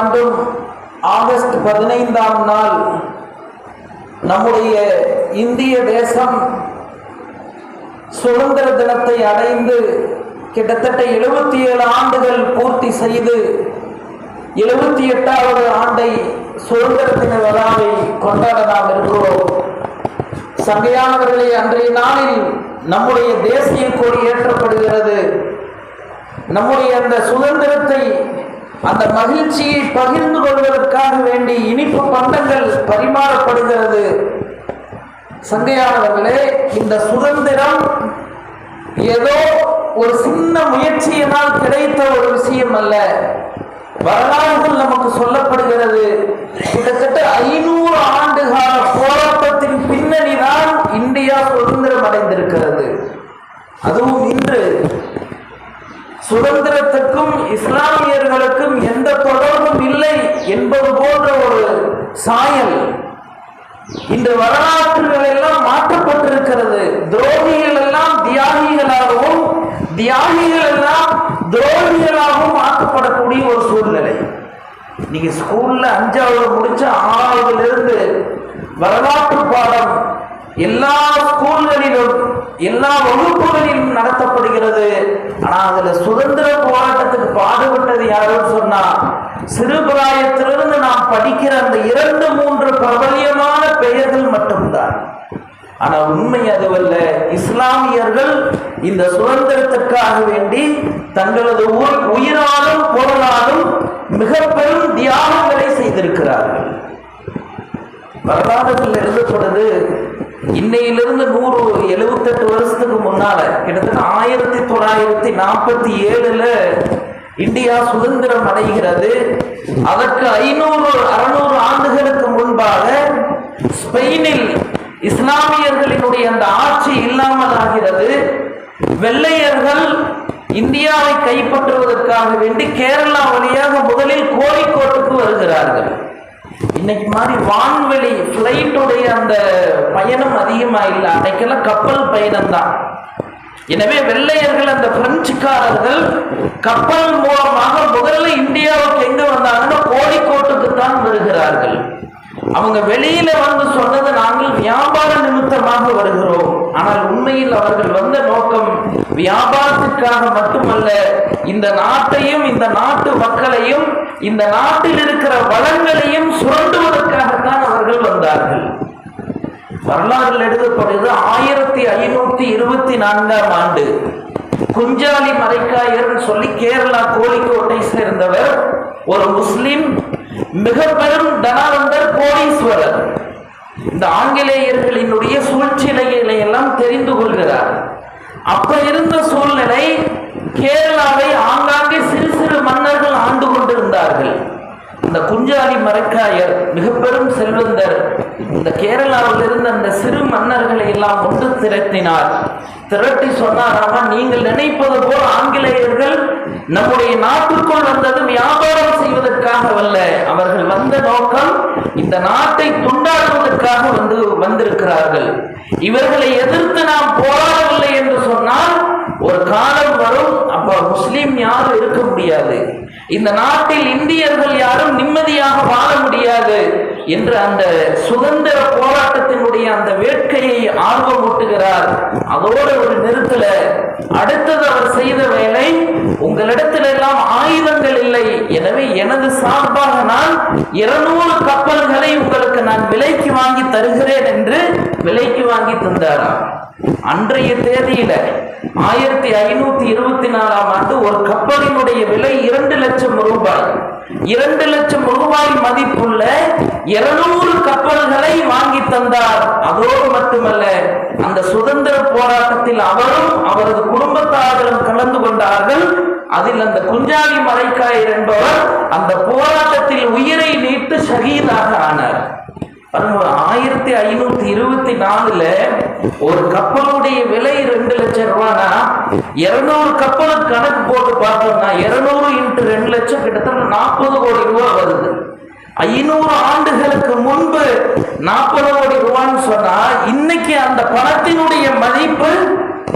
ஆண்டும் ஆகஸ்ட் பதினைந்தாம் நாள் நம்முடைய இந்திய தேசம் சுதந்திர தினத்தை அடைந்து கிட்டத்தட்ட எழுபத்தி ஏழு ஆண்டுகள் பூர்த்தி செய்து எழுபத்தி எட்டாவது ஆண்டை சுதந்திர தின விழாவை கொண்டாட நாம் இருக்கிறோம் சங்கையானவர்களே அன்றைய நாளில் நம்முடைய தேசிய கொடி ஏற்றப்படுகிறது. நம்முடைய அந்த சுதந்திரத்தை அந்த மகிழ்ச்சியை பகிர்ந்து கொள்வதற்காக வேண்டி இனிப்பு பண்டங்கள் பரிமாறப்படுகிறது. சங்கையானவர்களே இந்த சுதந்திரம் ஏதோ ஒரு சின்ன முயற்சியினால் கிடைத்த ஒரு விஷயம் அல்ல. வரலாறுகள் நமக்கு சொல்லப்படுகிறது. கிட்டத்தட்ட ஐநூறு ஆண்டு கால போராட்டத்தின் பின்னணி தான் இந்தியா சுதந்திரம் அடைந்திருக்கிறது. அதுவும் இன்று. சுதந்திரத்துக்கும் இஸ்லாமியர்களுக்கும் எந்த தொடர்பும் இல்லை என்பது போன்ற ஒரு சாயல். இந்த வரலாற்றுகள் எல்லாம் மாற்றப்பட்டிருக்கிறது. துரோகிகள் எல்லாம் தியாகிகளாகவும் தியாகிகள் எல்லாம் துரோகிகளாகவும் மாற்றப்படக்கூடிய ஒரு சூழ்நிலை. நீங்க ஸ்கூல்ல அஞ்சாவது முடிச்ச ஆறாவதுல இருந்து வரலாற்று பாடம் எல்லா ஸ்கூல்களிலும் எல்லா வகுப்புகளிலும் நடத்தப்படுகிறது. ஆனா அதுல சுதந்திர போராட்டத்துக்கு பாடுபட்டது யாருன்னு சொன்னா சிறுபிராயத்திலிருந்து நாம் படிக்கிற அந்த இரண்டு மூன்று பிரபல்யமான பெயர்கள் மட்டும்தான். ஆனா உண்மை அதுவல்ல. இஸ்லாமியர்கள் இந்த சுதந்திரத்திற்காக வேண்டி தங்களது ஊர் உயிராலும் பொருளாலும் மிக பெரும் தியாகங்களை செய்திருக்கிறார்கள். வரலாறுகள் எழுதப்படுது இன்னையிலிருந்து நூறு எழுபத்தெட்டு வருஷத்துக்கு முன்னால கிட்டத்தட்ட ஆயிரத்தி தொள்ளாயிரத்தி நாற்பத்தி ஏழுல இந்தியா சுதந்திரம் அடைகிறது. அதற்கு ஐநூறு அறுநூறு ஆண்டுகளுக்கு முன்பாக ஸ்பெயினில் இஸ்லாமியர்களினுடைய அந்த ஆட்சி இல்லாமல் ஆகிறது வெள்ளையர்கள் இந்தியாவை கைப்பற்றுவதற்காக வேண்டி கேரளா வழியாக முதலில் கோழிக்கோட்டுக்கு வருகிறார்கள். இன்னைக்கு மாதிரி வான்வெளி பிளைட்டுடைய அந்த பயணம் அதிகமா இல்லை அன்னைக்கெல்லாம் கப்பல் பயணம் தான் எனவே வெள்ளையர்கள் அந்த பிரெஞ்சுக்காரர்கள் கப்பல் மூலமாக முதல்ல இந்தியாவுக்கு எங்க வந்தாங்கன்னா கோழிக்கோட்டுக்கு தான் வருகிறார்கள். அவங்க வெளியில வந்து சொன்னது நாங்கள் வியாபார நிமித்தமாக வருகிறோம். ஆனால் உண்மையில் அவர்கள் வந்த நோக்கம் வியாபாரத்திற்காக மட்டுமல்ல இந்த நாட்டையும் இந்த நாட்டு மக்களையும் இந்த நாட்டில் இருக்கிற வளங்களையும் சுரண்டுவதற்காகத்தான் அவர்கள் வந்தார்கள். வரலாறுகள் எழுதப்படுது ஆயிரத்தி ஐநூத்தி இருபத்தி நான்காம் ஆண்டு. குஞ்சாலி மரைக்காயர் சொல்லி கேரளா கோழிக்கோட்டை சேர்ந்தவர். ஒரு முஸ்லிம் மிக பெரும் தனானந்தர் கோடீஸ்வரர். இந்த ஆங்கிலேயர்களினுடைய சூழ்ச்சிலைகளை எல்லாம் தெரிந்து கொள்கிறார். அப்ப இருந்த சூழ்நிலை கேரளாவை ஆங்காங்கே சிறு சிறு மன்னர்கள் ஆண்டு கொண்டிருந்தார்கள். இந்த குஞ்சாலி மரக்காயர் மிக பெரும் செல்வந்தர் இந்த கேரளாவில் இருந்த அந்த சிறு மன்னர்களை எல்லாம் ஒன்று திரட்டினார். திரட்டி சொன்னாராமா நீங்கள் நினைப்பது போல் ஆங்கிலேயர்கள் நம்முடைய நாட்டுக்குள் வந்தது வியாபாரம் செய்வதற்காக வல்ல அவர்கள் வந்த நோக்கம் இந்த நாட்டை துண்டாடுவதற்காக வந்து வந்திருக்கிறார்கள். இவர்களை எதிர்த்து நாம் போராடவில்லை என்று சொன்னால் ஒரு காலம் வரும். அப்ப முஸ்லீம் யாரும் இருக்க முடியாது. இந்த நாட்டில் இந்தியர்கள் யாரும் நிம்மதியாக வாழ முடியாது என்று அந்த சுதந்திர போராட்டத்தினுடைய அந்த வேட்கையை ஆர்வமூட்டுகிறார். அதோட ஒரு நிறுத்தல அடுத்தது அவர் செய்த வேலை உங்களிடத்தில் எல்லாம் ஆயுதங்கள் இல்லை. எனவே எனது சார்பாக நான் இருநூறு கப்பல்களை உங்களுக்கு நான் விலைக்கு வாங்கி தருகிறேன் என்று விலைக்கு வாங்கி தந்தாராம். அன்றைய தேதியில ஆயிரத்தி ஐநூத்தி இருபத்தி நாலாம் ஆண்டு ஒரு கப்பலினுடைய விலை இரண்டு லட்சம் ரூபாய். இரண்டு லட்சம் ரூபாய் மதிப்புள்ள இருநூறு கப்பல்களை வாங்கி தந்தார். அதோடு மட்டுமல்ல அந்த சுதந்திர போராட்டத்தில் அவரும் அவரது குடும்பத்தாரும் கலந்து கொண்டார்கள். அதில் அந்த குஞ்சாலி மலைக்காயர் என்பவர் அந்த போராட்டத்தில் உயிரை நீட்டு ஷகீதாக ஆனார். ஆயிரத்தி ஐநூத்தி இருபத்தி நாலுல ஒரு கப்பலுடைய விலை ரெண்டு லட்சம் ரூபானா இருநூறு கப்பலுக்கு கணக்கு போட்டு பார்த்தோம்னா இருநூறு இன்ட்டு ரெண்டு லட்சம் கிட்டத்தட்ட நாற்பது கோடி ரூபாய் வருது. ஐநூறு ஆண்டுகளுக்கு முன்பு நாற்பது கோடி ரூபான்னு சொன்னா இன்னைக்கு அந்த பணத்தினுடைய மதிப்பு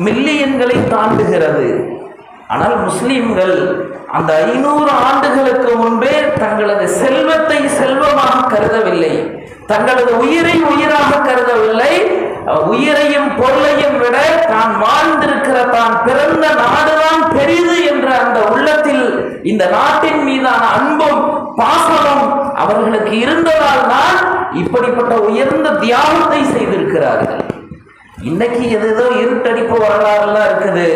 மில்லியன்களை தாண்டுகிறது. ஆனால் முஸ்லீம்கள் அந்த ஐநூறு ஆண்டுகளுக்கு முன்பே தங்களது செல்வத்தை செல்வமாக கருதவில்லை. தங்களது உயிரை உயிராக கருதவில்லை. உயிரையும் பொருளையும் விட தான் வாழ்ந்திருக்கிற தான் பிறந்த நாடுதான் பெரிது என்ற அந்த உள்ளத்தில் இந்த நாட்டின் மீதான அன்பும் பாசமும் அவர்களுக்கு இருந்ததால் தான் இப்படிப்பட்ட உயர்ந்த தியாகத்தை செய்திருக்கிறார்கள். இன்னைக்கு எதேதோ இருட்டடிப்பு வரலாறுலாம் இருக்குது.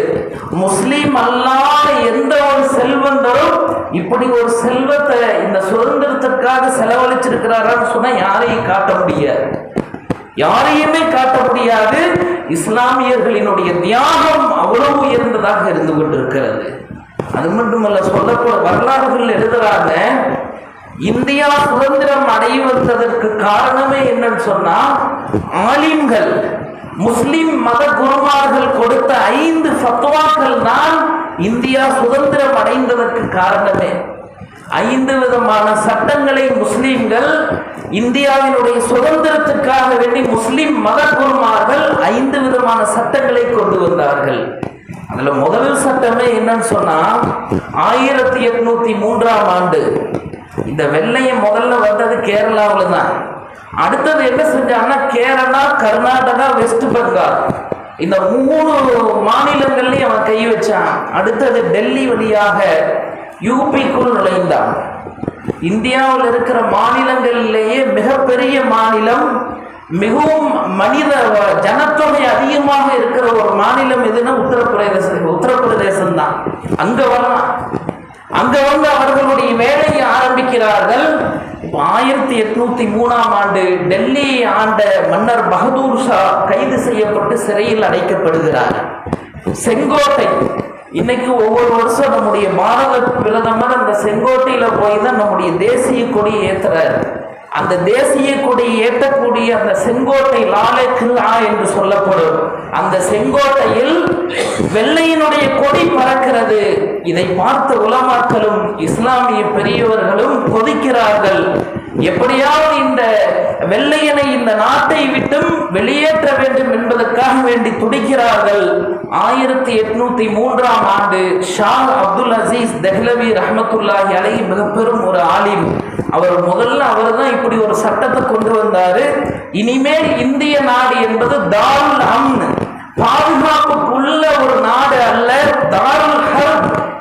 முஸ்லீம் அல்லாத எந்த ஒரு செல்வந்தரும் இப்படி ஒரு செல்வத்தை இந்த சுதந்திரத்திற்காக செலவழிச்சிருக்கிறாரான்னு சொன்னா யாரையும் காட்ட முடியாது. யாரையுமே காட்ட முடியாது. இஸ்லாமியர்களினுடைய தியாகம் அவ்வளவு உயர்ந்ததாக இருந்து கொண்டிருக்கிறது. அது மட்டுமல்ல சொல்லப்போ வரலாறுகள் எழுதுறாங்க இந்தியா சுதந்திரம் அடைவதற்கு காரணமே என்னன்னு சொன்னா ஆலிம்கள். முஸ்லிம் மத குருமார்கள் கொடுத்த ஐந்து ஃபத்வாக்கள் தான் இந்தியா சுதந்திரம் அடைந்ததற்கு காரணமே. ஐந்து விதமான சட்டங்களை முஸ்லிம்கள் இந்தியாவினுடைய சுதந்திரத்துக்காக வேண்டி முஸ்லிம் மத குருமார்கள் ஐந்து விதமான சட்டங்களை கொண்டு வந்தார்கள். அதுல முதல் சட்டமே என்னன்னு சொன்னா ஆயிரத்தி எட்நூத்தி மூன்றாம் ஆண்டு. இந்த வெள்ளையம் முதல்ல வந்தது கேரளாவில் தான் அடுத்தது என்ன செஞ்சாங்கன்னா கேரளா கர்நாடகா வெஸ்ட் பெங்கால். இந்த மூணு மாநிலங்கள்லையும் அவன் கை வச்சான். அடுத்தது டெல்லி வழியாக யூபிக்குள் நுழைந்தான். இந்தியாவில் இருக்கிற மாநிலங்களிலேயே மிகப்பெரிய மாநிலம் மிகவும் மனித ஜனத்தொகை அதிகமாக இருக்கிற ஒரு மாநிலம் எதுன்னா உத்தரப்பிரதேசம் உத்தரப்பிரதேசம் தான் அங்க வரலாம் அங்க வந்து அவர்களுடைய வேலையை ஆரம்பிக்கிறார்கள். ஆயிரத்தி எட்நூத்தி மூணாம் ஆண்டு டெல்லி ஆண்ட மன்னர் பகதூர் ஷா கைது செய்யப்பட்டு சிறையில் அடைக்கப்படுகிறார். செங்கோட்டை இன்னைக்கு ஒவ்வொரு வருஷம் நம்முடைய பாரத பிரதமர் அந்த செங்கோட்டையில போய் தான் நம்முடைய தேசிய கொடி ஏத்துறாரு. அந்த தேசிய கொடி ஏற்றக்கூடிய அந்த செங்கோட்டை லாலே கில்லா என்று சொல்லப்படும். அந்த செங்கோட்டையில் வெள்ளையினுடைய கொடி பறக்கிறது. இதை பார்த்த உலமாக்களும் இஸ்லாமிய பெரியவர்களும் கொதிக்கிறார்கள். எப்படியாவது இந்த வெள்ளையனை இந்த நாட்டை விட்டும் வெளியேற்ற வேண்டும் என்பதற்காக வேண்டி துடிக்கிறார்கள். ஆயிரத்தி எட்நூத்தி மூன்றாம் ஆண்டு ஷா அப்துல் அசீஸ் தெஹ்லவி ரஹமத்துல்லாஹி அலை மிக பெரும் ஒரு ஆலிம். அவர் முதல்ல அவர் தான் இப்படி ஒரு சட்டத்தை கொண்டு வந்தாரு. இனிமேல் இந்திய நாடு என்பது தாருல் அம்ன். பாதுகாப்புக்குள்ள ஒரு நாடு அல்ல தாருல் ஹர்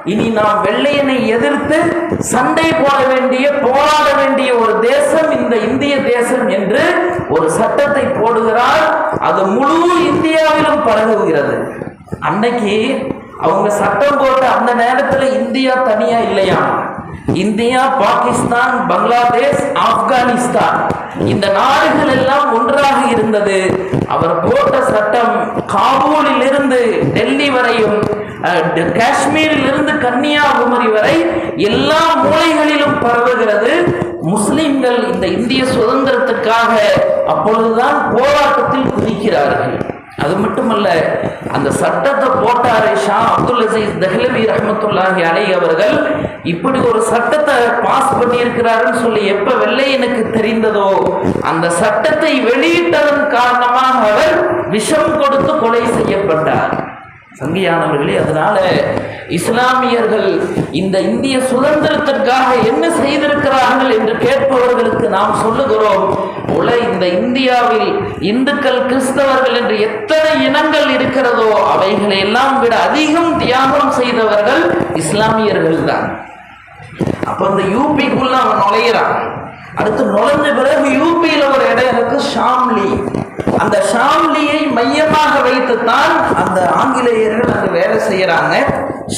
இனி நாம் வெள்ளையனை எதிர்த்து சண்டை போட வேண்டிய போராட வேண்டிய ஒரு தேசம் இந்த இந்திய தேசம் என்று ஒரு சட்டத்தை போடுகிறார். அது முழு இந்தியாவிலும் பரவுகிறது. அன்னைக்கு அவங்க சட்டம் போட்ட அந்த நேரத்தில் இந்தியா தனியா இல்லையா? இந்தியா பாகிஸ்தான் பங்களாதேஷ் ஆப்கானிஸ்தான். இந்த நாடுகள் எல்லாம் ஒன்றாக இருந்தது. அவர் போட்ட சட்டம் காபூலில் இருந்து டெல்லி வரையும் காஷ்மீரிலிருந்து கன்னியாகுமரி வரை எல்லா மூலைகளிலும் பரவுகிறது. முஸ்லிம்கள் இந்த இந்திய சுதந்திரத்துக்காக அப்பொழுதுதான் போராட்டத்தில் குதிக்கிறார்கள். அது மட்டுமல்ல அந்த சட்டத்தை போட்டாரே ஷா அப்துல் அசீஸ் தஹ்லவி ரஹமத்துல்லாஹி அலை அவர்கள். இப்படி ஒரு சட்டத்தை பாஸ் பண்ணியிருக்கிறாருன்னு சொல்லி எப்ப வெள்ளையனுக்கு தெரிந்ததோ அந்த சட்டத்தை வெளியிட்டதன் காரணமாக அவர் விஷம் கொடுத்து கொலை செய்யப்பட்டார். சங்கியானவர்களே அதனால இஸ்லாமியர்கள் இந்த இந்திய சுதந்திரத்திற்காக என்ன செய்திருக்கிறார்கள் என்று கேட்பவர்களுக்கு நாம் சொல்லுகிறோம். உல இந்த இந்தியாவில் இந்துக்கள் கிறிஸ்தவர்கள் என்று எத்தனை இனங்கள் இருக்கிறதோ அவைகளை எல்லாம் விட அதிகம் தியாகம் செய்தவர்கள் இஸ்லாமியர்கள் தான் அப்ப இந்த யூபிக்குள்ள அவன் நுழையிறான். அடுத்து நுழைஞ்ச பிறகு யூபியில ஒரு இடம் இருக்கு ஷாம்லி. அந்த ஷாம்லியை மையமாக வைத்துத்தான் அந்த ஆங்கிலேயர்கள் அங்கு வேலை செய்யறாங்க.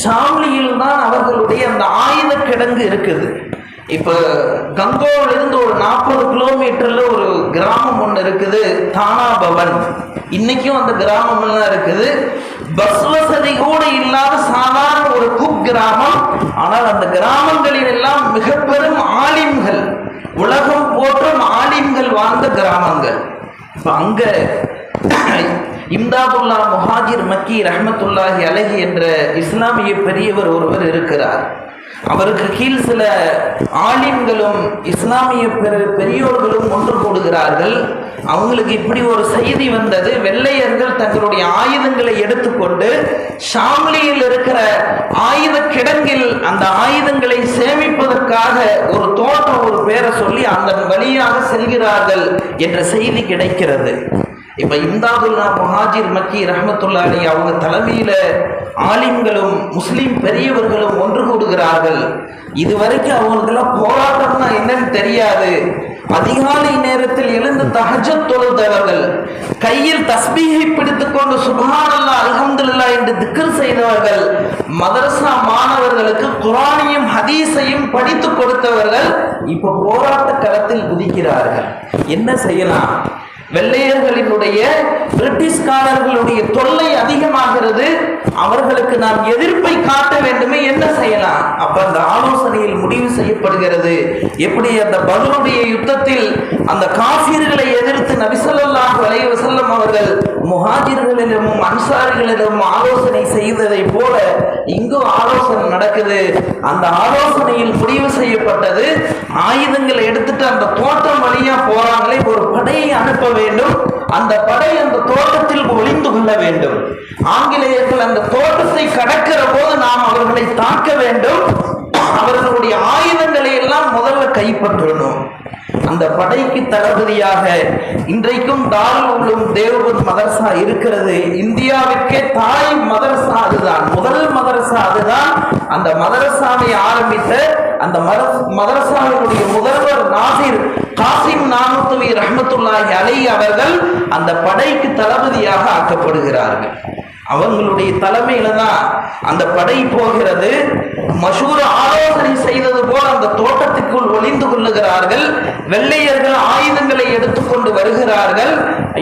ஷாம்லியில் தான் அவர்களுடைய அந்த ஆயுத கிடங்கு இருக்குது. இப்போ கங்கோவிலிருந்து ஒரு நாற்பது கிலோமீட்டர்ல ஒரு கிராமம் ஒன்று இருக்குது தானா பவன். இன்னைக்கும் அந்த கிராமம் எல்லாம் இருக்குது. பஸ் வசதி கூட இல்லாத சாதாரண ஒரு குக் கிராமம். ஆனால் அந்த கிராமங்களில் எல்லாம் மிக பெரும் ஆலிம்கள். உலகம் போற்றும் ஆலிம்கள் வாழ்ந்த கிராமங்கள். இப்போ அங்க இம்தாபுல்லா முஹாஜிர் மக்கி ரஹமத்துல்லாஹி அலஹி என்ற இஸ்லாமிய பெரியவர் ஒருவர் இருக்கிறார். அவருக்கு கீழ் சில ஆலிம்களும் இஸ்லாமிய பெரியோர்களும் ஒன்று கூடுகிறார்கள். அவங்களுக்கு இப்படி ஒரு செய்தி வந்தது. வெள்ளையர்கள் தங்களுடைய ஆயுதங்களை எடுத்துக்கொண்டு ஷாம்லியில் இருக்கிற ஆயுத கிடங்கில் அந்த ஆயுதங்களை சேமிப்பதற்காக ஒரு தோட்டம் ஒரு பேரை சொல்லி அந்த வழியாக செல்கிறார்கள் என்ற செய்தி கிடைக்கிறது. இப்போ இம்தாதுல்லா முஹாஜிர் மக்கி ரஹமத்துல்லா அவங்க தலைமையில் ஆலிம்களும் முஸ்லீம் பெரியவர்களும் ஒன்று கூடுகிறார்கள். இதுவரைக்கும் அவங்களுக்கெல்லாம் போராட்டம்னா என்னன்னு தெரியாது. அதிகாலை நேரத்தில் எழுந்து தஹஜத் தொழுதவர்கள் கையில் தஸ்பீகை பிடித்துக்கொண்டு சுபஹானல்லா அல்ஹம்துலில்லா என்று திக்கல் செய்தவர்கள் மதரசா மாணவர்களுக்கு குரானையும் ஹதீஸையும் படித்துக் கொடுத்தவர்கள் இப்போ போராட்ட களத்தில் குதிக்கிறார்கள். என்ன செய்யலாம்? வெள்ளையர்களினுடைய பிரிட்டிஷ்காரர்களுடைய தொல்லை அதிகமாகிறது. அவர்களுக்கு நாம் எதிர்ப்பை காட்ட வேண்டுமே என்ன செய்யலாம்? அப்ப அந்த ஆலோசனையில் முடிவு செய்யப்படுகிறது. எப்படி அந்த பதிலுடைய யுத்தத்தில் அந்த காசியர்களை எதிர்த்து நபிசல்லாஹ் அலைஹி அவர்கள் முஹாஜிர்களிடமும் அன்சாரிகளிடமும் ஆலோசனை செய்ததை போல இங்கும் ஆலோசனை நடக்குது. அந்த ஆலோசனையில் முடிவு செய்யப்பட்டது ஆயுதங்களை எடுத்துட்டு அந்த தோட்டம் வழியா போறாங்களே ஒரு படையை அனுப்ப வேண்டும். அந்த படை அந்த தோட்டத்தில் ஒளிந்து கொள்ள வேண்டும். ஆங்கிலேயர்கள் அந்த தோட்டத்தை கடக்கிற போது நாம் அவர்களை தாக்க வேண்டும். அவர்களுடைய ஆயுதங்களை எல்லாம் முதல்ல கைப்பற்றணும். அந்த படைக்கு தளபதியாக இன்றைக்கும் தாருல் உள்ளும் தேவபுத் மதரசா இருக்கிறது. இந்தியாவிற்கே தாய் மதரசா அதுதான். முதல் மதரசா அதுதான். அந்த மதரசாவை ஆரம்பித்த அந்த மதரசாவினுடைய முதல்வர் நாசிர் காசிம் நாமத்துவி ரஹமத்துல்லாஹி அலை அவர்கள் அந்த படைக்கு தளபதியாக ஆக்கப்படுகிறார்கள். அவங்களுடைய தலைமையில தான் அந்த படை போகிறது. மஷூர் ஆலோசனை செய்தது போல அந்த தோட்டத்துக்குள் ஒளிந்து கொள்ளுகிறார்கள். வெள்ளையர்கள் ஆயுதங்களை எடுத்துக்கொண்டு வருகிறார்கள்.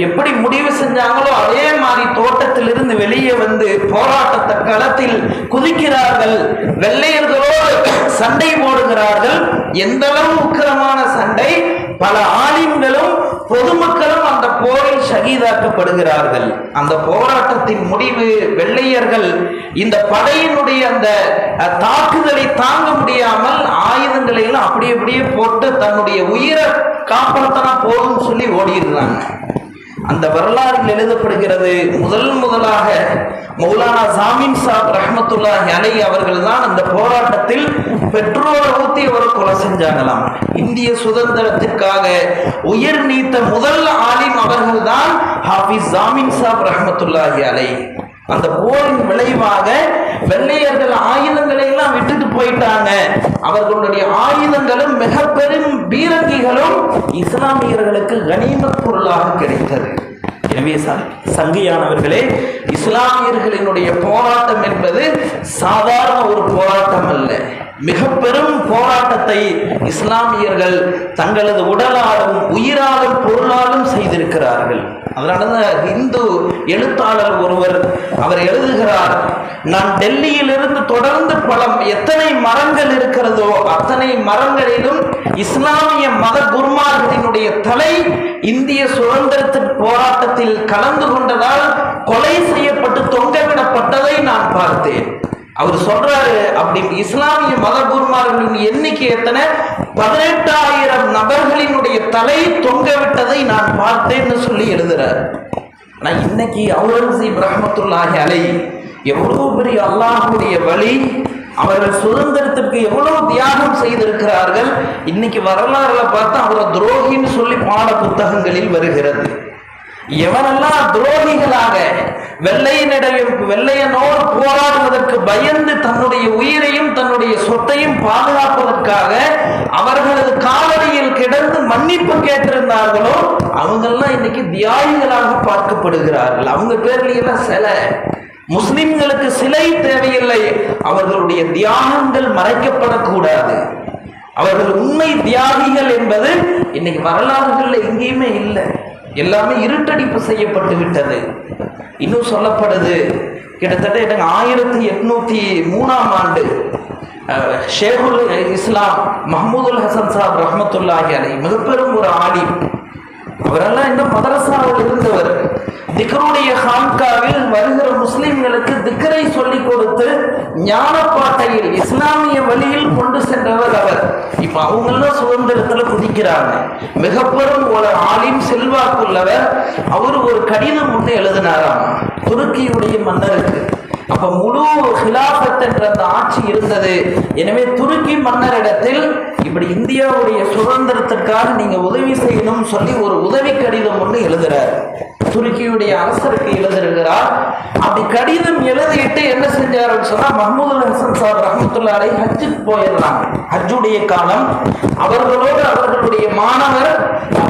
எப்படி முடிவு செஞ்சாங்களோ அதே மாதிரி தோட்டத்திலிருந்து வெளியே வந்து போராட்டத்தை களத்தில் குதிக்கிறார்கள். வெள்ளையர்களோடு சண்டை போடுகிறார்கள். எந்த அளவு உக்கிரமான சண்டை. பல ஆலிம்களும் பொதுமக்களும் அந்த போரில் ஷகீதாக்கப்படுகிறார்கள் அந்த போராட்டத்தின் முடிவு வெள்ளையர்கள் இந்த படையினுடைய அந்த தாக்குதலை தாங்க முடியாமல் ஆயுதங்களை எல்லாம் அப்படியே அப்படியே போட்டு தன்னுடைய உயிரை காப்பாற்றினா போதும் சொல்லி ஓடிடுறாங்க. அந்த வரலாறில் எழுதப்படுகிறது. முதல் முதலாக மௌலானா ஜாமின் சாப் ரஹமத்துல்லா அலை அவர்கள் தான் அந்த போராட்டத்தில் பெற்றோரை ஊத்தி அவர் கொலை செஞ்சாங்களாம். இந்திய சுதந்திரத்திற்காக உயிர் நீத்த முதல் ஆலிம் அவர்கள் தான் ஹாஃபிஸ் ஜாமின் சாப் ரஹமத்துல்லாஹி அலை அந்த போரின் விளைவாக வெள்ளையர்கள் ஆயுதங்களை எல்லாம் விட்டுட்டு போயிட்டாங்க. அவர்களுடைய ஆயுதங்களும் மிக பெரும் பீரங்கிகளும் இஸ்லாமியர்களுக்கு கனிமத் பொருளாக கிடைத்தது. எனவே சங்கியானவர்களே இஸ்லாமியர்களினுடைய போராட்டம் என்பது சாதாரண ஒரு போராட்டம் அல்ல. மிக பெரும் போராட்டத்தை இஸ்லாமியர்கள் தங்களது உடலாலும் உயிராலும் பொருளாலும் செய்திருக்கிறார்கள். அதனாலதான் இந்து எழுத்தாளர் ஒருவர் அவர் எழுதுகிறார் நான் டெல்லியிலிருந்து தொடர்ந்து பலம் எத்தனை மரங்கள் இருக்கிறதோ அத்தனை மரங்களிலும் இஸ்லாமிய மத குருமார்களினுடைய தலை இந்திய சுதந்திரத்தின் போராட்டத்தில் கலந்து கொண்டதால் கொலை செய்யப்பட்டு தொங்கவிடப்பட்டதை நான் பார்த்தேன். அவர் சொல்றாரு அப்படி இஸ்லாமிய மதகுருமார்களின் எண்ணிக்கை எத்தனை? பதினெட்டாயிரம் நபர்களினுடைய தலை தொங்க விட்டதை நான் பார்த்தேன்னு சொல்லி எழுதுறார். ஆனா இன்னைக்கு அவுரங்கசீப் ரஹமத்துல்லாஹி அலை எவ்வளவு பெரிய அல்லாஹுடைய வழி அவர்கள் சுதந்திரத்திற்கு எவ்வளவு தியாகம் செய்திருக்கிறார்கள் இன்னைக்கு வரலாறுல பார்த்தா அவரை துரோகின்னு சொல்லி பாட புத்தகங்களில் வருகிறது. எவனெல்லாம் துரோகிகளாக வெள்ளையனிடையும் வெள்ளையனோர் போராடுவதற்கு பயந்து தன்னுடைய உயிரையும் தன்னுடைய சொத்தையும் பாதுகாப்பதற்காக அவர்களது காலடியில் கிடந்து மன்னிப்பு கேட்டிருந்தார்களோ அவங்கெல்லாம் இன்னைக்கு தியாகிகளாக பார்க்கப்படுகிறார்கள். அவங்க பேர்லாம் சில. முஸ்லிம்களுக்கு சிலை தேவையில்லை. அவர்களுடைய தியாகங்கள் மறைக்கப்படக்கூடாது. அவர்கள் உண்மை தியாகிகள் என்பது இன்னைக்கு வரலாறுகள்ல எங்கேயுமே இல்லை. எல்லாமே இருட்டடிப்பு செய்யப்பட்டு விட்டது. இன்னும் சொல்லப்படுது கிட்டத்தட்ட எனக்கு ஆயிரத்தி எட்நூத்தி மூணாம் ஆண்டு ஷேகுல் இஸ்லாம் மஹமூதுல் ஹசன் சாப் ரஹமத்துல்லாஹி அலை மிகப்பெரும் ஒரு ஆலிம். அவரெல்லாம் இன்னும் மதரசாவில் இருந்தவர். திக்ருடைய ஹான்காவில் வருகிற முஸ்லிம்களுக்கு திக்கரை சொல்லிக் கொடுத்து ஞானப்பாட்டையில் இஸ்லாமிய வழியில் கொண்டு சென்றவர் அவர். இப்ப அவங்கெல்லாம் சுதந்திரத்துல குதிக்கிறாங்க. மிக பெரும் ஒரு ஆளின் செல்வாக்குள்ளவர். அவர் ஒரு கடிதம் ஒன்று எழுதினாராம். துருக்கியுடைய மன்னருக்கு. அப்ப முழு ஹிலாபத் என்ற அந்த ஆட்சி இருந்தது. எனவே துருக்கி மன்னரிடத்தில் இப்படி இந்தியாவுடைய சுதந்திரத்திற்காக நீங்க உதவி செய்யணும் சொல்லி ஒரு உதவி கடிதம் ஒன்று எழுதுறார். துருக்கியுடைய அரசருக்கு எழுதிருக்கிறார் அப்படி கடிதம் எழுதிட்டு என்ன செஞ்சாருன்னு சொன்னா மஹமூது ஹசன் சார் ரஹமத்துல்லாரை ஹஜ்ஜுக்கு போயிடுறாங்க. ஹஜ்ஜுடைய காலம். அவர்களோடு அவர்களுடைய மாணவர்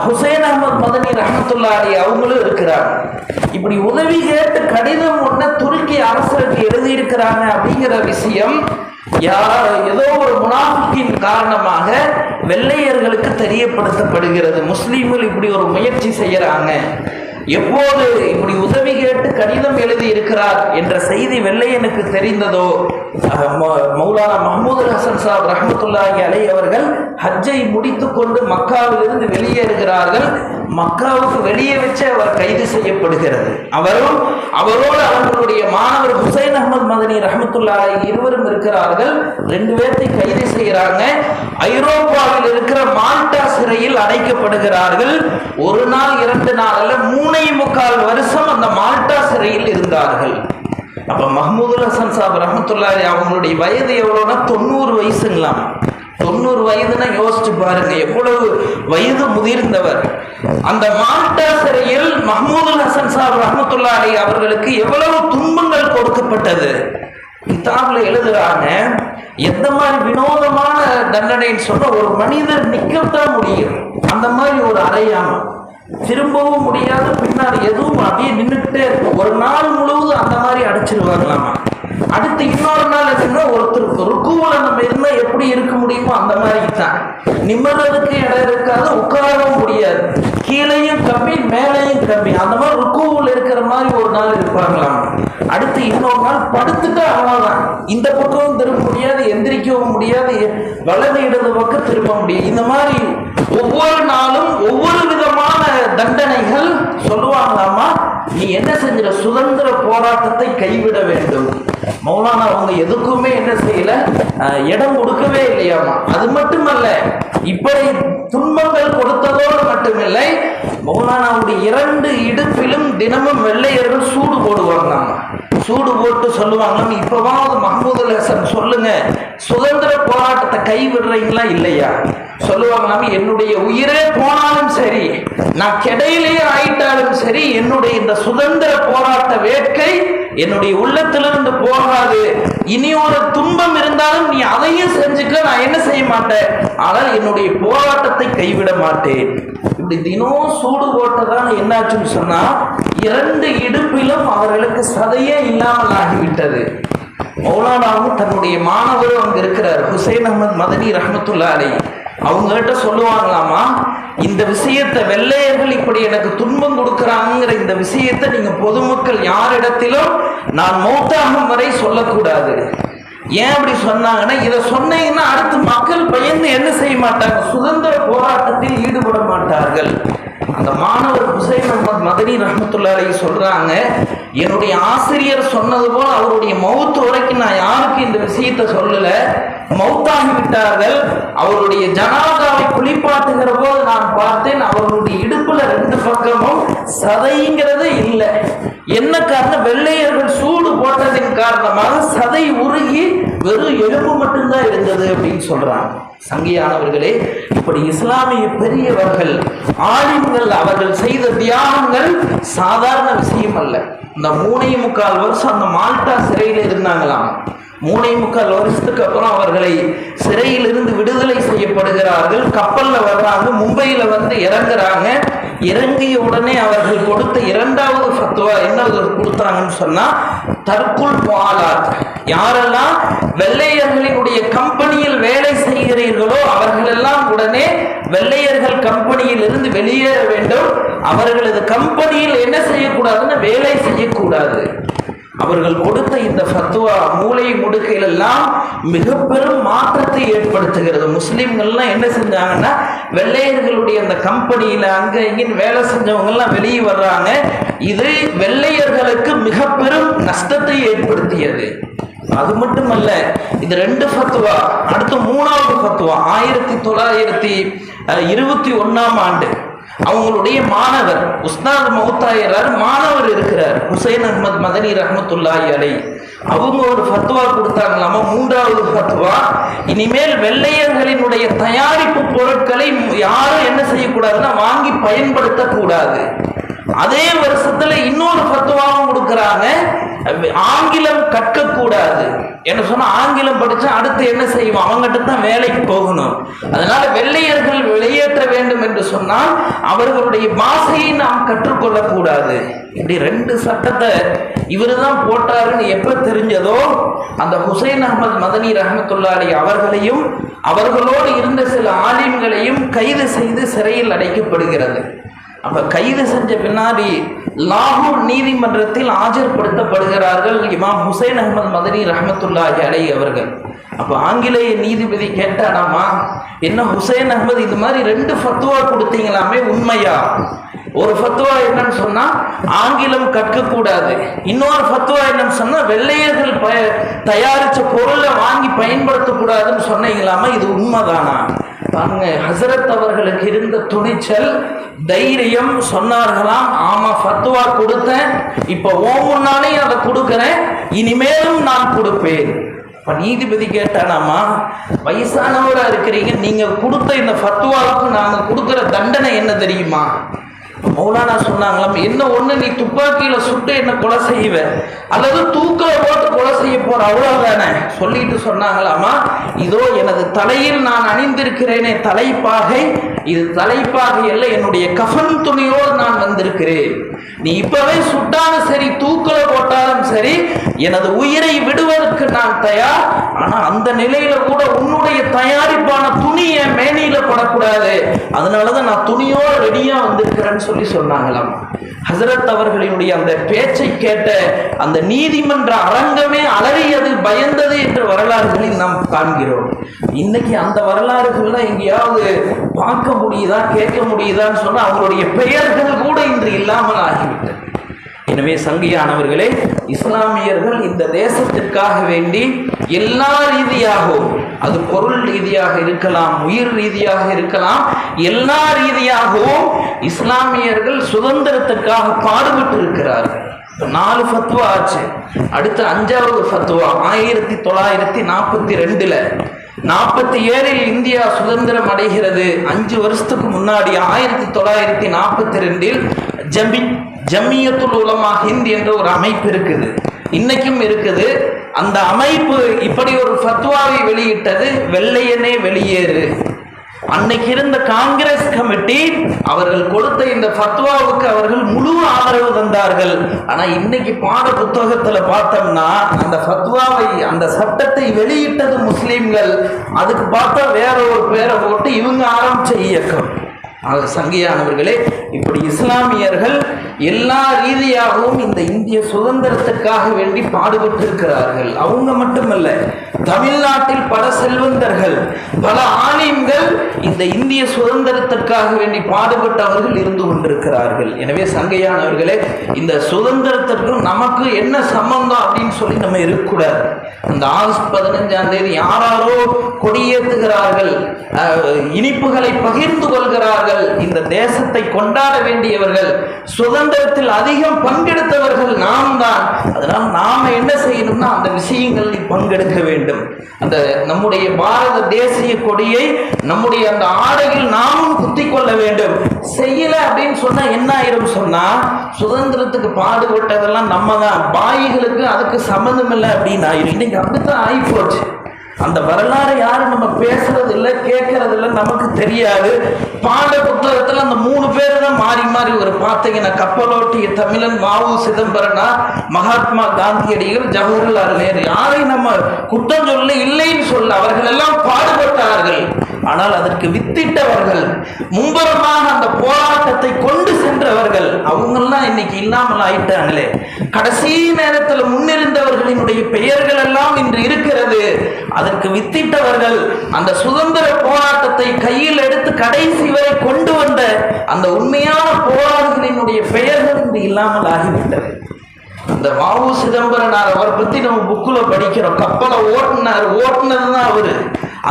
ஹுசேன் அகமது மதனி ரஹமத்துல்லாரி அவங்களும் இருக்கிறார் இப்படி உதவி கேட்டு கடிதம் ஒன்று துருக்கி அரசருக்கு எழுதியிருக்கிறாங்க அப்படிங்கிற விஷயம் யார் ஏதோ ஒரு முனாஃபிக்கின் காரணமாக வெள்ளையர்களுக்கு தெரியப்படுத்தப்படுகிறது. முஸ்லீம்கள் இப்படி ஒரு முயற்சி செய்யறாங்க. எப்போது இப்படி உதவி கேட்டு கடிதம் எழுதி இருக்கிறார் என்ற செய்தி வெள்ளையனுக்கு தெரிந்ததோ அஹ், மௌலானா மஹமூது ஹசன் சாப் ரஹமத்துல்லாஹி அலை அவர்கள் ஹஜ்ஜை முடித்து கொண்டு மக்காவிலிருந்து வெளியேறுகிறார்கள். மக்காவுக்கு வெளியே வச்சு அவர் கைது செய்யப்படுகிறது. அவரும் அவரோடு அவர்களுடைய மாணவர் ஹுசைன் அகமது மதனி ரஹமத்துல்லாஹி இருவரும் இருக்கிறார்கள். ரெண்டு பேர்த்தை கைது செய்கிறாங்க. ஐரோப்பாவில் இருக்கிற மால்டா சிறையில் அடைக்கப்படுகிறார்கள். ஒரு நாள் இரண்டு நாள் அல்ல மூணை முக்கால் வருஷம் அந்த மால்டா சிறையில் இருந்தார்கள். அப்ப மஹமூதுல் ஹசன் சாப் ரஹமத்துல்லாஹி அவங்களுடைய வயது எவ்வளோன்னா தொண்ணூறு வயசுங்களாம். தொண்ணூறு வயதுன்னா யோசிச்சு பாருங்க எவ்வளவு வயது முதிர்ந்தவர். அந்த மால்டா சிறையில் மஹமூதுல் ஹசன் சாப் ரஹமத்துல்லாஹி அவர்களுக்கு எவ்வளவு துன்பங்கள் கொடுக்கப்பட்டது. கிதாப்ல எழுதுறாங்க எந்த மாதிரி வினோதமான தண்டனைன்னு சொன்னால் ஒரு மனிதர் நிக்கத்தான் முடியும். அந்த மாதிரி ஒரு அறையாம திரும்பவும் முடியாது பின்னாடி எதுவும் அப்படியே நின்றுக்கிட்டே இருக்கும். ஒரு நாள் முழுவதும் அந்த மாதிரி அடைச்சிருவாங்களாமா அடுத்து இன்னொரு நாள் என்னன்னா ஒருத்தர் ருக்குவல நம்ம இருந்தா எப்படி இருக்க முடியுமோ அந்த மாதிரி தான் நிம்மறதுக்கு இடம் இருக்காது உட்காரவும் முடியாது. கீழேயும் கம்பி மேலேயும் கம்மி அந்த மாதிரி ருக்குவில் இருக்கிற மாதிரி ஒரு நாள் இருப்பாங்களாம் அடுத்து இன்னொரு நாள் படுத்துட்டு அவ்வளோதான் இந்த பக்கமும் திரும்ப முடியாது எந்திரிக்கவும் முடியாது வலது இடது பக்கம் திரும்ப முடியாது. இந்த மாதிரி ஒவ்வொரு நாளும் ஒவ்வொரு விதமான தண்டனைகள் சொல்லுவாங்களாமா நீ என்ன செஞ்சிட சுதந்திர போராட்டத்தை கைவிட வேண்டும். மௌலானா அவங்க எதுக்குமே என்ன செய்யல? இடம் கொடுக்கவே இல்லையாமா? அது மட்டுமல்ல இப்படி துன்பங்கள் கொடுத்ததோடு மட்டுமில்லை மௌலானாவுடைய இரண்டு இடுப்பிலும் தினமும் வெள்ளையர்கள் சூடு போடுவாங்க சூடு போட்டு சொல்லுவாங்க. இப்பவாவது மஹமூதுல் ஹசன் சொல்லுங்க. சுதந்திர போராட்டத்தை கைவிடுறீங்களா இல்லையா? சொல்லுவாங்க என்னுடைய உயிரே போனாலும் சரி நான் கிடையிலேயே ஆயிட்டாலும் சரி என்னுடைய இந்த சுதந்திர போராட்ட வேட்கை என்னுடைய உள்ளத்திலிருந்து போகாது. இனி ஒரு துன்பம் இருந்தாலும் நீ அதையும் செஞ்சுக்க நான் என்ன செய்ய மாட்டேன்? ஆனால் என்னுடைய போராட்டத்தை கைவிட மாட்டேன். இப்படி தினம் சூடு போட்டதான் என்னாச்சுன்னு சொன்னா இரண்டு இடுப்பிலும் அவர்களுக்கு சதையே இல்லாமல் ஆகிவிட்டது. மௌலானாவும் தன்னுடைய மாணவரும் அங்கே இருக்கிறார். ஹுசைன் அகமது மதனி ரஹமத்துல்லா அலி அவங்ககிட்ட சொல்லுவாங்களாமா இந்த விஷயத்தை வெள்ளையர்கள் இப்படி எனக்கு துன்பம் கொடுக்குறாங்கிற இந்த விஷயத்தை நீங்கள் பொதுமக்கள் யாரிடத்திலும் நான் மௌத்தாகும் வரை சொல்லக்கூடாது. ஏன் அப்படி சொன்னாங்கன்னா இதை சொன்னீங்கன்னா அடுத்து மக்கள் பயந்து என்ன செய்ய மாட்டாங்க? சுதந்திர போராட்டத்தில் ஈடுபட மாட்டார்கள். அந்த மாணவர் ஹுசைன் அஹமத் மதனி ரஹமத்துல்லாரை சொல்றாங்க என்னுடைய ஆசிரியர் சொன்னது போல் அவருடைய மௌத்து வரைக்கும் நான் யாருக்கு இந்த விஷயத்தை சொல்லல. மௌத்தாகி விட்டார்கள். அவருடைய ஜனாதாவை குளிப்பாட்டுகிற போது நான் பார்த்தேன் அவர்களுடைய இடுப்புல ரெண்டு பக்கமும் சதைங்கிறது இல்லை. என்ன காரணம்? வெள்ளையர்கள் போட்டதின் காரணமாக சதை உருகி வெறும் எலும்பு மட்டும்தான் இருந்தது அப்படின்னு சொல்றாங்க. சங்கியானவர்களே இப்படி இஸ்லாமிய பெரியவர்கள் ஆலிம்கள் அவர்கள் செய்த தியாகங்கள் சாதாரண விஷயம் அல்ல. இந்த மூணே முக்கால் வருஷம் அந்த மால்டா சிறையில் இருந்தாங்களாம். மூணே முக்கால் வருஷத்துக்கு அப்புறம் அவர்களை சிறையிலிருந்து விடுதலை செய்யப்படுகிறார்கள். கப்பலில் வர்றாங்க மும்பையில் வந்து இறங்குறாங்க. இறங்கிய உடனே அவர்கள் கொடுத்த இரண்டாவது ஃபத்வா என்ன கொடுத்தாங்கன்னு சொன்னா தற்குள் பாலாத் யாரெல்லாம் வெள்ளையர்களினுடைய கம்பெனியில் வேலை செய்கிறீர்களோ அவர்களெல்லாம் உடனே வெள்ளையர்கள் கம்பெனியில் இருந்து வெளியேற வேண்டும். அவர்களது கம்பெனியில் என்ன செய்யக்கூடாதுன்னு வேலை செய்யக்கூடாது. அவர்கள் கொடுத்த இந்த ஃபத்வா மூளை முடுக்கையில் எல்லாம் மிக பெரும் மாற்றத்தை ஏற்படுத்துகிறது. முஸ்லீம்கள்லாம் என்ன செஞ்சாங்கன்னா வெள்ளையர்களுடைய அந்த கம்பெனியில் அங்கே இங்கேன்னு வேலை செஞ்சவங்கெல்லாம் வெளியே வர்றாங்க. இது வெள்ளையர்களுக்கு மிக பெரும் நஷ்டத்தை ஏற்படுத்தியது. அது மட்டுமல்ல இது ரெண்டு ஃபத்துவா அடுத்து மூணாவது ஃபத்துவா ஆயிரத்தி தொள்ளாயிரத்தி இருபத்தி ஒன்றாம் ஆண்டு. அவங்களுடைய மாணவர் உஸ்தாத் மௌத்தாயிரார் மாணவர் இருக்கிறார். ஹுசைன் அஹ்மத் மதனி ரஹமத்துல்லாஹி அலை. அவங்க ஒரு ஃபத்வா கொடுத்தாங்களாமா மூன்றாவது ஃபத்வா. இனிமேல் வெள்ளையர்களினுடைய தயாரிப்பு பொருட்களை யாரும் என்ன செய்யக்கூடாதுன்னா வாங்கி பயன்படுத்தக்கூடாது. அதே வருஷத்துல இன்னொரு ஃபத்வாவும் கொடுக்குறாங்க. ஆங்கிலம் கற்கக்கூடாது. என்ன சொன்னால் ஆங்கிலம் படித்தா அடுத்து என்ன செய்வோம்? அவங்ககிட்ட தான் வேலைக்கு போகணும். அதனால வெள்ளையர்கள் வெளியேற்ற வேண்டும் என்று சொன்னால் அவர்களுடைய பாஷையை நாம் கற்றுக்கொள்ளக்கூடாது. இப்படி ரெண்டு சட்டத்தை இவரு தான் போட்டாருன்னு எப்போ தெரிஞ்சதோ அந்த ஹுசைன் அகமது மதனி ரஹமத்துல்லாலி அவர்களையும் அவர்களோடு இருந்த சில ஆலிம்களையும் கைது செய்து சிறையில் அடைக்கப்படுகிறது. அப்ப கைது செஞ்ச பின்னாடி லாகூர் நீதிமன்றத்தில் ஆஜர்படுத்தப்படுகிறார்கள் இமாம் ஹுசைன் அகமது மதனி ரஹமத்துல்லாஹி அலை அவர்கள். அப்ப ஆங்கிலேய நீதிபதி கேட்டானாமா என்ன ஹுசைன் அகமது இது மாதிரி ரெண்டு ஃபத்துவா கொடுத்தீங்களாமே உண்மையா? ஒரு ஃபத்துவா என்னன்னு சொன்னா ஆங்கிலம் கற்கக்கூடாது. இன்னொரு ஃபத்துவா என்னன்னு சொன்னா வெள்ளையர்கள் பய தயாரிச்ச பொருளை வாங்கி பயன்படுத்தக்கூடாதுன்னு சொன்னீங்களாமா இது உண்மைதானா? பாருங்க ஹசரத் அவர்களுக்கு இருந்த துணிச்சல் தைரியம் சொன்னார்களாம் ஆமா ஃபத்துவா கொடுத்தேன் இப்ப ஓ முன்னாலே அதை கொடுக்குறேன் இனிமேலும் நான் கொடுப்பேன். இப்போ நீதிபதி கேட்டானாமா வயசானவராக இருக்கிறீங்க நீங்கள் கொடுத்த இந்த ஃபத்துவாவுக்கு நாங்கள் கொடுக்குற தண்டனை என்ன தெரியுமா? மௌலானா சொன்னாங்களாம் என்ன ஒண்ணு நீ துப்பாக்கியில சுட்டு என்ன கொலை செய்வ? அல்லது தூக்கல போட்டு கொலை செய்ய போற அவ்வளவுதானே? சொல்லிட்டு சொன்னாங்களாமா இதோ எனது தலையில் நான் அணிந்திருக்கிறேனே தலைப்பாகை இது தலைப்பாகை இல்லை என்னுடைய கஃன் துணியோடு நான் வந்திருக்கிறேன். நீ இப்பவே சுட்டாலும் சரி தூக்கல போட்டாலும் சரி எனது உயிரை விடுவதற்கு நான் தயார் ஆனா அந்த நிலையில கூட உன்னுடைய தயாரிப்பான துணியை மேனியில படக்கூடாது. அதனாலதான் நான் துணியோட ரெடியா வந்திருக்கிறேன்னு சொல்லி சொன்னாங்களாம். ஹசரத் அவர்களினுடைய அந்த பேச்சை கேட்ட அந்த நீதிமன்ற அரங்கமே அலறியது பயந்தது என்ற வரலாறுகளில் நாம் காண்கிறோம். இன்னைக்கு அந்த வரலாறுகள்லாம் எங்கேயாவது பார்க்க முடியுதா கேட்க முடியுதான்னு சொன்னா அவங்களுடைய பெயர்கள் கூட இன்று இல்லாமல் ஆகிவிட்டது. எனவே சங்கியானவர்களே இஸ்லாமியர்கள் இந்த தேசத்திற்காக வேண்டி எல்லா ரீதியாகவும் அது பொருள் ரீதியாக இருக்கலாம் உயிர் ரீதியாக இருக்கலாம் எல்லா ரீதியாகவும் இஸ்லாமியர்கள் சுதந்திரத்துக்காக பாடுபட்டு இருக்கிறார்கள் நாலு ஃபத்வா ஆச்சு. அடுத்து அஞ்சாவது ஃபத்வா ஆயிரத்தி தொள்ளாயிரத்தி நாற்பத்தி ரெண்டுல. நாற்பத்தி ஏழில் இந்தியா சுதந்திரம் அடைகிறது. அஞ்சு வருஷத்துக்கு முன்னாடி ஆயிரத்தி தொள்ளாயிரத்தி நாற்பத்தி ரெண்டில் ஜமி ஜம்மியத்துல் உலமா ஹிந்த் என்ற ஒரு அமைப்பு இருக்குது. இன்னைக்கும் இருக்குது. அந்த அமைப்பு இப்படி ஒரு ஃபத்வாவை வெளியிட்டது வெள்ளையனே வெளியேறு. அன்னைக்கு இருந்த காங்கிரஸ் கமிட்டி அவர்கள் கொடுத்த இந்த ஃபத்வாவுக்கு அவர்கள் முழு ஆதரவு தந்தார்கள். ஆனா இன்னைக்கு பாட புத்தகத்துல பார்த்தோம்னா அந்த ஃபத்வாவை அந்த சட்டத்தை வெளியிட்டது முஸ்லீம்கள். அதுக்கு பார்த்தா வேற ஒரு பேரை போட்டு இவங்க ஆரம்பிச்ச இயக்கம். ஆக சங்கியானவர்களே இப்படி இஸ்லாமியர்கள் எல்லா ரீதியாகவும் இந்த இந்திய சுதந்திரத்துக்காக வேண்டி பாடுபட்டிருக்கிறார்கள். அவங்க மட்டுமல்ல தமிழ்நாட்டில் பல செல்வந்தர்கள் பல ஆலயங்கள் இந்த இந்திய சுதந்திரத்திற்காக வேண்டி பாடுபட்டவர்கள் இருந்து கொண்டிருக்கிறார்கள். எனவே சங்கையானவர்களே இந்த சுதந்திரத்திற்கும் நமக்கு என்ன சம்பந்தம் அப்படின்னு சொல்லி நம்ம இருக்கக்கூடாது. அந்த ஆகஸ்ட் பதினஞ்சாம் தேதி யாராரோ கொடியேற்றுகிறார்கள் அஹ், இனிப்புகளை பகிர்ந்து கொள்கிறார்கள் இந்த தேசத்தை கொண்டாட வேண்டியவர்கள் சுதந்திரத்தில் அதிகம் பங்கெடுத்தவர்கள் நாம் தான் அதனால் நாம என்ன செய்யணும்னா அந்த விஷயங்களில் பங்கெடுக்க வேண்டும். அந்த நம்முடைய பாரத தேசிய கொடியை நம்முடைய அந்த ஆடையில் நாமும் குத்தி கொள்ள வேண்டும். செய்யல அப்படின்னு சொன்னா என்ன ஆயிரும் சொன்னா சுதந்திரத்துக்கு பாடுபட்டதெல்லாம் நம்ம தான் பாய்களுக்கு அதுக்கு சம்மந்தம் இல்லை அப்படின்னு ஆயிரும். இன்னைக்கு அப்படித்தான் ஆகி போச்சு அந்த வரலாறு யாரும் நம்ம பேசுறது இல்லை கேட்கறது இல்லை நமக்கு தெரியாது. பாட புத்தகத்துல அந்த மூணு பேர் தான் மாறி மாறி ஒரு பார்த்தீங்கன்னா கப்பலோட்டிய தமிழன் மாவு சிதம்பரனா மகாத்மா காந்தியடிகள் ஜவஹர்லால் நேரு. யாரையும் நம்ம குற்றம் சொல்ல இல்லைன்னு சொல்ல அவர்கள் எல்லாம் பாடுபட்டார்கள். ஆனால் அதற்கு வித்திட்டவர்கள் மும்பரமாக அந்த போராட்டத்தை கொண்டு சென்றவர்கள் அவங்கெல்லாம் இன்னைக்கு இல்லாமல் ஆயிட்டாங்களே. கடைசி நேரத்தில் முன்னிருந்தவர்களினுடைய பெயர்கள் எல்லாம் இன்று இருக்கிறது. அதற்கு வித்திட்டவர்கள் அந்த சுதந்திர போராட்டத்தை கையில் எடுத்து கடைசி வரை கொண்டு வந்த அந்த உண்மையான போராளிகளினுடைய பெயர்கள் இன்று இல்லாமல் ஆகிவிட்டது. அந்த வாவு சிதம்பரனார் அவரை பத்தி நம்ம புக்குல படிக்கிறோம். கப்பலை ஓட்டினார். ஓட்டுனது தான் அவரு.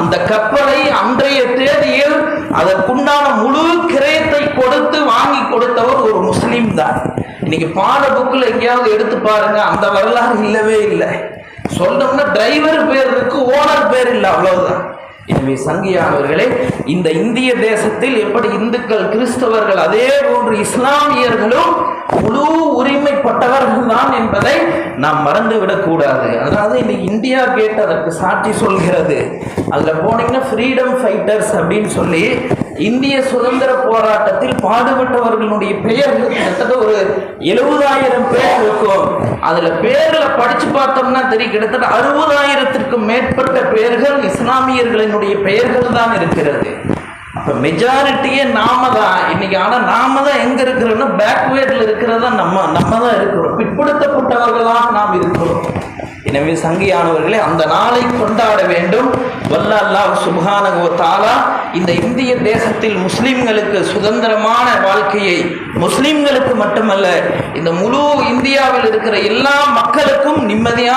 அந்த கப்பலை அன்றைய தேதியில் அதற்குண்டான முழு கிரயத்தை கொடுத்து வாங்கி கொடுத்தவர் ஒரு முஸ்லீம் தான். இன்னைக்கு பாட புக்கில் எங்கேயாவது எடுத்து பாருங்க. அந்த வரலாறு இல்லவே இல்லை. சொன்னோம்னா டிரைவர் பேர் இருக்கு ஓனர் பேர் இல்லை அவ்வளவுதான். எனவே சங்கியானவர்களே இந்த இந்திய தேசத்தில் எப்படி இந்துக்கள் கிறிஸ்தவர்கள் அதே போன்று இஸ்லாமியர்களும் முழு உரிமைப்பட்டவர்கள் தான் என்பதை நாம் மறந்துவிடக் கூடாது. அதாவது இன்னைக்கு இந்தியா கேட் அதற்கு சாட்சி சொல்கிறது. அதுல போனீங்கன்னா ஃப்ரீடம் ஃபைட்டர்ஸ் அப்படின்னு சொல்லி இந்திய சுதந்திர போராட்டத்தில் பாடுபட்டவர்களுடைய பெயர் கிட்டத்தட்ட ஒரு எழுபதாயிரம் பேர் இருக்கும். அதுல பேரில் படிச்சு பார்த்தோம்னா தெரியும். கிட்டத்தட்ட அறுபதாயிரத்திற்கும் மேற்பட்ட பெயர்கள் இஸ்லாமியர்களினுடைய பெயர்கள் தான் இருக்கிறது. இப்போ மெஜாரிட்டியே நாம தான் இன்னைக்கு ஆனால் நாம தான் எங்க இருக்கிறோம்னா பேக்வேர்டில் இருக்கிறதா நம்ம நம்ம தான் இருக்கிறோம். பிற்படுத்தப்பட்டவர்களாக நாம் இருக்கிறோம். எனவே சங்கியானவர்களே அந்த நாளை கொண்டாட வேண்டும். வல்ல அல்லாஹ் சுப்ஹானஹு வ இந்த இந்திய தேசத்தில் முஸ்லிம்களுக்கு சுதந்திரமான வாழ்க்கையை முஸ்லிம்களுக்கு மட்டுமல்ல இந்த முழு இந்தியாவில் இருக்கிற எல்லா மக்களுக்கும் நிம்மதியான